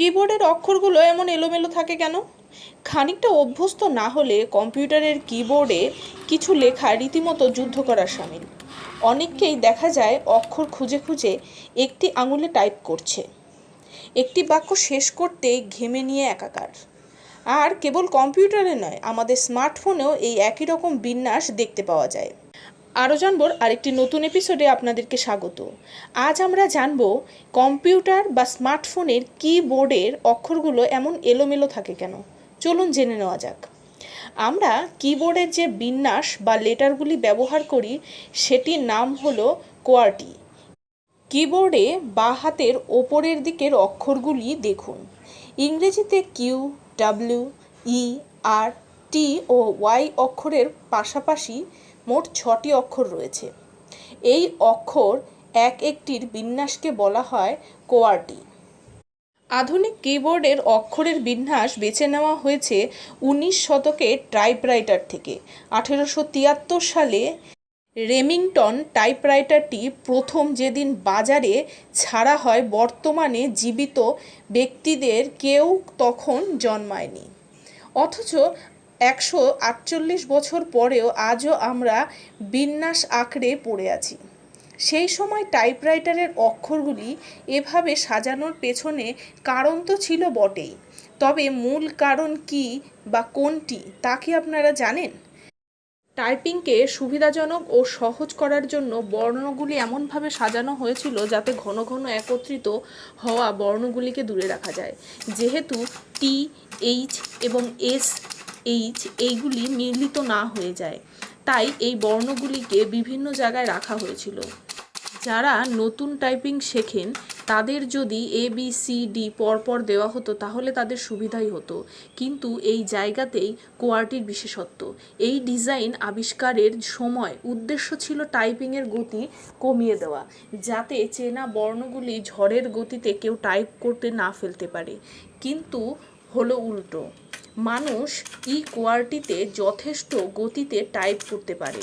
কিবোর্ডের অক্ষরগুলো এমন এলোমেলো থাকে কেন? খানিকটা অভ্যস্ত না হলে কম্পিউটারের কিবোর্ডে কিছু লেখা রীতিমতো যুদ্ধ করার সামিল। অনেককেই দেখা যায় অক্ষর খুঁজে খুঁজে একটি আঙুলে টাইপ করছে। একটি বাক্য শেষ করতেই ঘেমে নিয়ে একাকার। আর কেবল কম্পিউটারে নয়, আমাদের স্মার্টফোনেও এই একই রকম বিন্যাস দেখতে পাওয়া যায়। আরও জানবর আরেকটি নতুন এপিসোডে আপনাদেরকে স্বাগত। আজ আমরা জানব কম্পিউটার বা স্মার্টফোনের কিবোর্ডের অক্ষরগুলো এমন এলোমেলো থাকে কেন? চলুন জেনে নেওয়া যাক। আমরা কিবোর্ডের যে বিন্যাস বা লেটারগুলি ব্যবহার করি, সেটির নাম হলো কোয়ার্টি কিবোর্ডে বাঁ হাতের ওপরের দিকের অক্ষরগুলি দেখুন। ইংরেজিতে Q W E R T Y Y অক্ষরের পাশাপাশি মোট ছটি অক্ষর রয়েছে। এই অক্ষর এক একটির বিন্যাসকে বলা হয় কোয়ার্টি। আধুনিক কিবোর্ডের অক্ষরের বিন্যাস বেছে নেওয়া হয়েছে উনিশ শতকের টাইপরাইটার থেকে। আঠেরোশো তিয়াত্তর সালে রেমিংটন টাইপরাইটারটি প্রথম যেদিন বাজারে ছাড়া হয় বর্তমানে জীবিত ব্যক্তিদের কেউ তখন জন্মায়নি। অথচ একশো আটচল্লিশ বছর পরেও আজও আমরা বিন্যাস আঁকড়ে পড়ে আছি। সেই সময় টাইপরাইটারের অক্ষরগুলি এভাবে সাজানোর পেছনে কারণ তো ছিল বটেই। তবে মূল কারণ কি বা কোনটি তা কি আপনারা জানেন? টাইপিংকে সুবিধাজনক ও সহজ করার জন্য বর্ণগুলি এমনভাবে সাজানো হয়েছিল যাতে ঘন ঘন একত্রিত হওয়া বর্ণগুলিকে দূরে রাখা যায়। যেহেতু টি, এইচ এবং এস এইচ এইগুলি মিলিত না হয়ে যায়। তাই এই বর্ণগুলিকে বিভিন্ন জায়গায় রাখা হয়েছিল। যারা নতুন টাইপিং শেখেন, তাদের যদি এ বি সি ডি পরপর দেওয়া হতো, তাহলে তাদের সুবিধাই হতো। কিন্তু এই জায়গাতেই কোয়ার্টির বিশেষত্ব। এই ডিজাইন আবিষ্কারের সময় উদ্দেশ্য ছিল টাইপিংয়ের গতি কমিয়ে দেওয়া, যাতে চেনা বর্ণগুলি ঝড়ের গতিতে কেউ টাইপ করতে না ফেলতে পারে। কিন্তু হলো উল্টো। মানুষ ই কোয়ার্টিতে যথেষ্ট গতিতে টাইপ করতে পারে।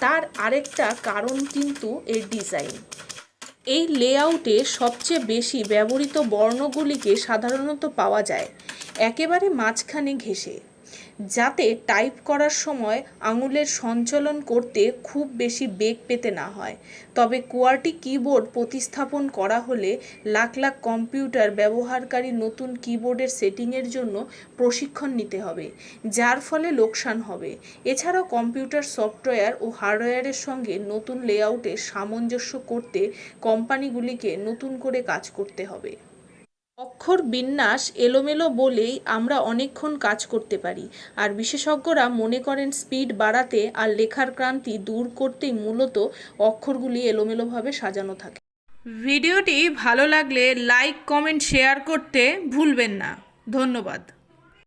তার আরেকটা কারণ কিন্তু এর ডিজাইন। এই লেআউটে সবচেয়ে বেশি ব্যবহৃত বর্ণগুলিকে সাধারণত পাওয়া যায়। একেবারে মাঝখানে ঘেঁষে। যাতে টাইপ করার সময় আঙুলের সঞ্চালন করতে খুব বেশি বেগ পেতে না হয়। তবে কোয়ার্টি কিবোর্ড প্রতিস্থাপন করা হলে লাখ লাখ কম্পিউটার ব্যবহারকারী নতুন কিবোর্ডের সেটিংয়ের জন্য প্রশিক্ষণ নিতে হবে, যার ফলে লোকসান হবে। এছাড়াও কম্পিউটার সফটওয়্যার ও হার্ডওয়্যারের সঙ্গে নতুন লেআউটে সামঞ্জস্য করতে কোম্পানিগুলিকে নতুন করে কাজ করতে হবে। অক্ষর বিন্যাস এলোমেলো বলেই আমরা অনেকক্ষণ কাজ করতে পারি। আর বিশেষজ্ঞরা মনে করেন স্পিড বাড়াতে আর লেখার ক্রান্তি দূর করতেই মূলত অক্ষরগুলি এলোমেলোভাবে সাজানো থাকে। ভিডিওটি ভালো লাগলে লাইক, কমেন্ট, শেয়ার করতে ভুলবেন না। ধন্যবাদ।